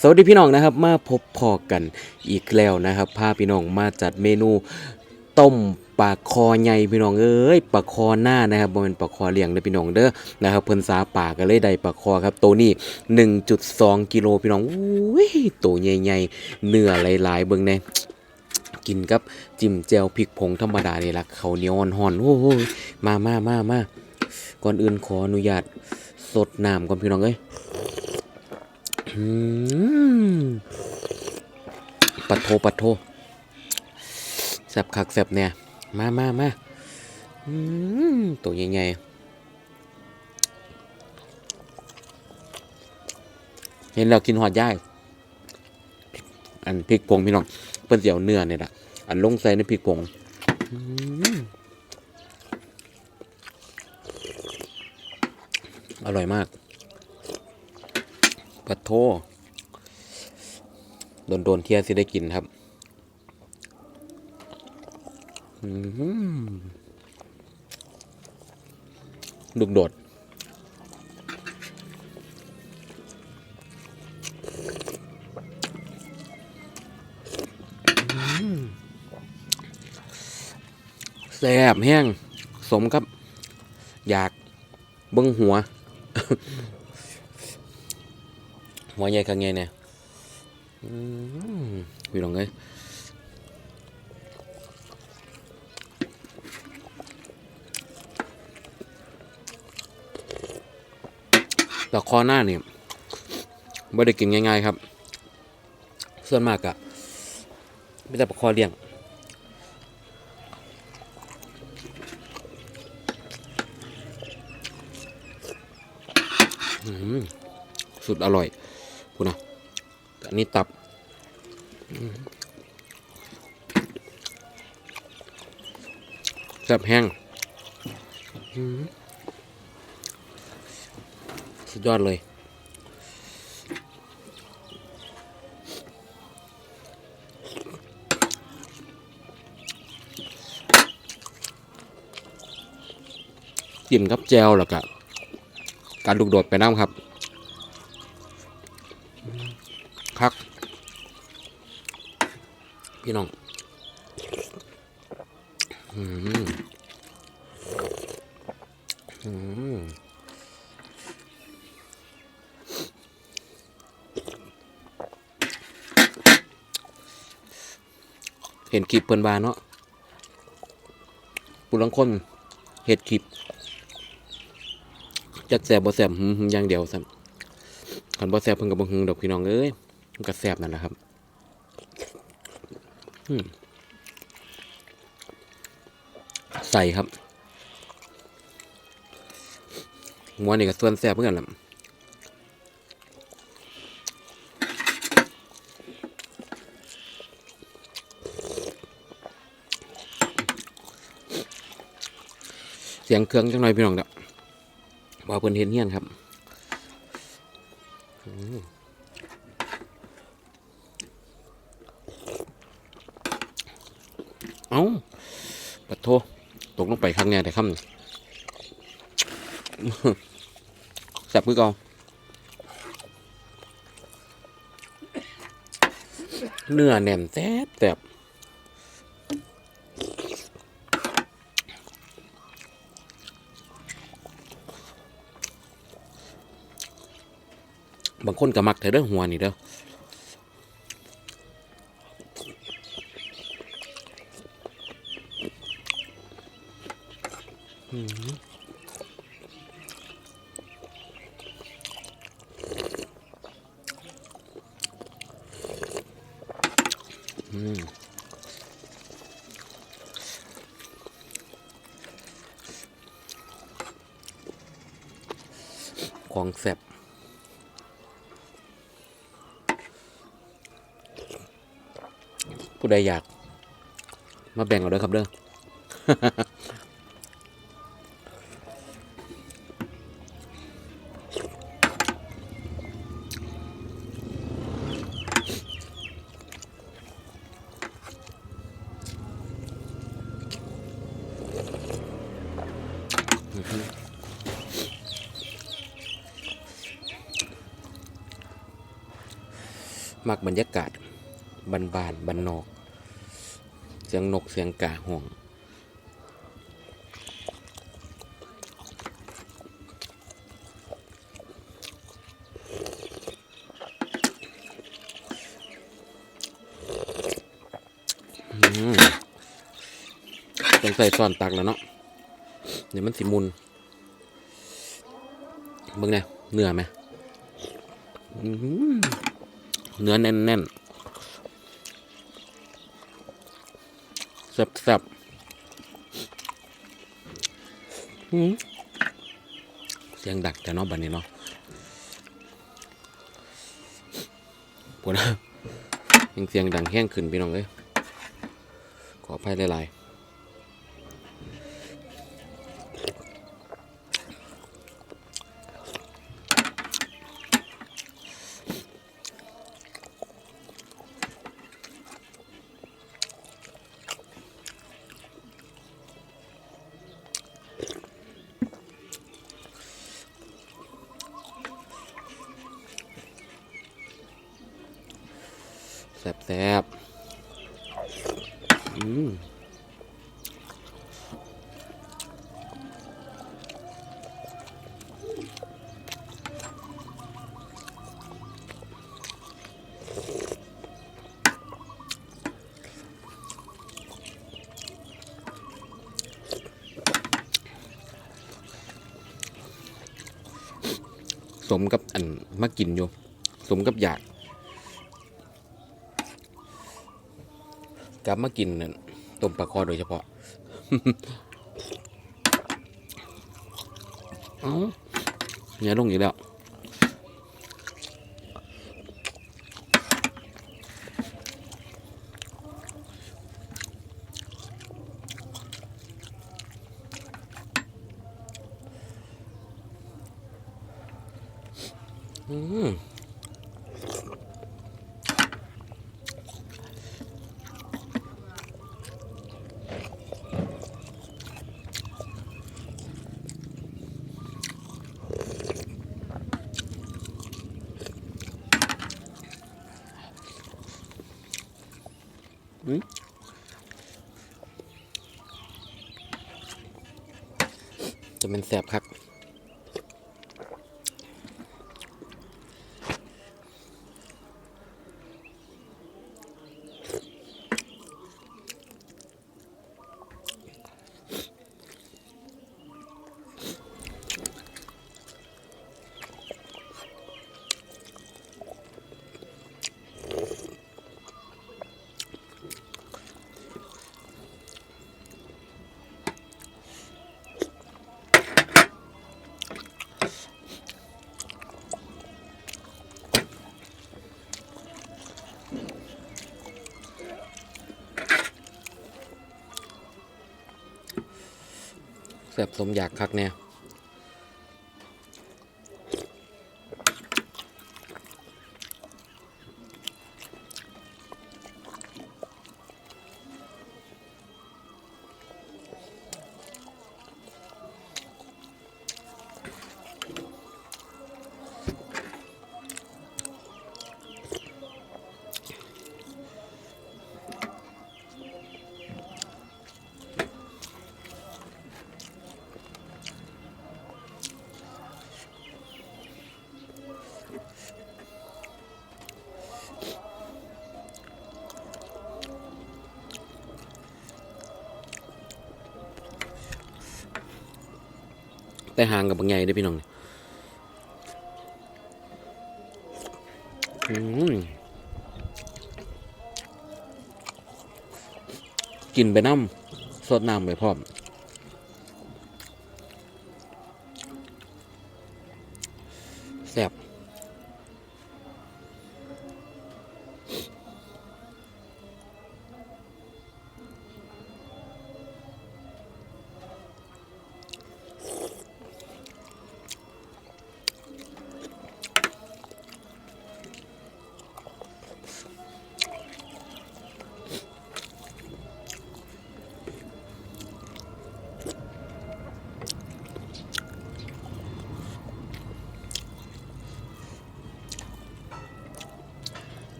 สวัสดีพี่น้องนะครับ มาพบพอกันอีกแล้วนะครับพาพี่น้องมาจัดเมนูต้มปลาคอใหญ่พี่น้องเอ้ยปลาคอหน้านะครับบ่เป็นปลาคอเลี้ยงเด้อพี่น้องเด้อนะครับเพิ่นสาปาก็เลยได้ปลาคอครับตัวนี้ 1.2 กิโลพี่น้องอุ้ยตัวใหญ่ๆเนื้อหลายๆเบิ่งแน่กินกับจิ้มแจ่วพริกผงธรรมดานี่ล่ะข้าวเหนียวห่อนๆโอ้โหมามามามาก่อนอื่นขออนุญาตสดน้ำก่อนพี่น้องเอ้ย ปัดโทปัดโทแซบคักแซบเนี่ย มามามาตัวใหญ่ๆเห็นแล้วกินหอดย่ายอันพริกผงพี่น้องเปิ้นเสียวเนื้อเนี่ยแหละอันลงใส่ในพริกผงอร่อยมาก ปะโทโดนโดนเที่ยสิได้กินครับอื้อหือลูกโดดแซ่บแห้ง สมครับ อยากเบิ้งหัว หัวใหญ่ข้างใหญ่เนี่ยอืมพี่น้องเอ้ยปลาคอหน้าเนี่ยไม่ได้กินง่าย ๆ ครับ ส่วนมากอะไม่แต่ปลาคอเลี้ยงอืมสุดอร่อย พูดนะอันนี้ตับอืมแซ่บแห้งสุดยอดเลยกินกับแจวแล้วก็การลูกโดดไปน้ำครับ คักพี่น้องอืมอืมเห็นคลิปเพิ่นบานเนาะปุลังคนเห็ดคลิปจักแสบบ่แสบหึมหึอย่างเดียวซ้ำคันบ่แสบเพิ่นก็บ่หึงดอกพี่น้องเอ้ย มันก็แสบนั่นแหละครับใส่ครับหัวนี่ก็ส่วนแสบเหมือนกันล่ะเสียงเครื่องจังหน่อยพี่น้องเด้อว่าเพิ่นเห็นเฮียนครับ เอ้าปะโทตกลงไปข้างแน่แต่ค่ำนี่แซ่บคือก่าเนื้อแน่นแซ่บแซ่บบางคนก็มักแต่เด้อหัวนี่เด้อ อืมของแซ่บผู้ใดอยาก มาแบ่งเอาเด้อครับเด้อ มักบรรยากาศบานบานบานนอก เสียงนกเสียงกาห่วงต้องใส่ซ่อนตักแล้วเนาะเดี๋ยวมันสิมุนเบิ่งแน่เนื้อไหมอื้อหือ เนื้อแน่นๆแซ่บๆอื้อเสียงดักแต่เนาะบัดนี้เนาะปวดนะยังเสียงดังแห้งขึ้นพี่น้องเอ้ยขออภัยหลายๆ สมกับอันมากินอยู่ สมกับอยาก กลับมากินนั่นต้มปลาคอโดยเฉพาะเอ้าเนี่ยลงอีกแล้ว จะเป็นแสบครับ แสบสมอยากคักแน่ แต่ห่างกับบางใหญ่ด้พี่น้องกินไปน้ำสดน้ำไปพร้อมแซ่บ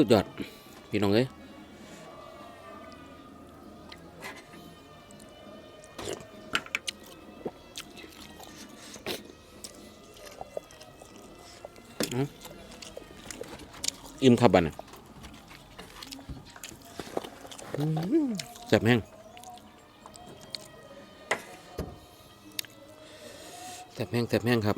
สุดยอด พี่น้องเอ้ยอิ่มครับบันอื้อหือแซ่บแห้งแซ่บแห้งแซ่บแห้งครับ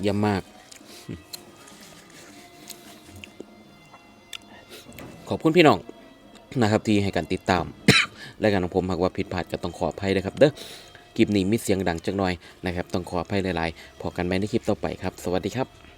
เยี่ยมมาก ขอบคุณพี่น้องนะครับที่ให้การติดตามรายการของผมหากว่าผิดพลาดก็ต้องขออภัยนะครับ เด้อคลิปนี้มีเสียงดังจังหน่อยนะครับ ต้องขออภัยหลายๆพอกันไหมในคลิปต่อไปครับ สวัสดีครับ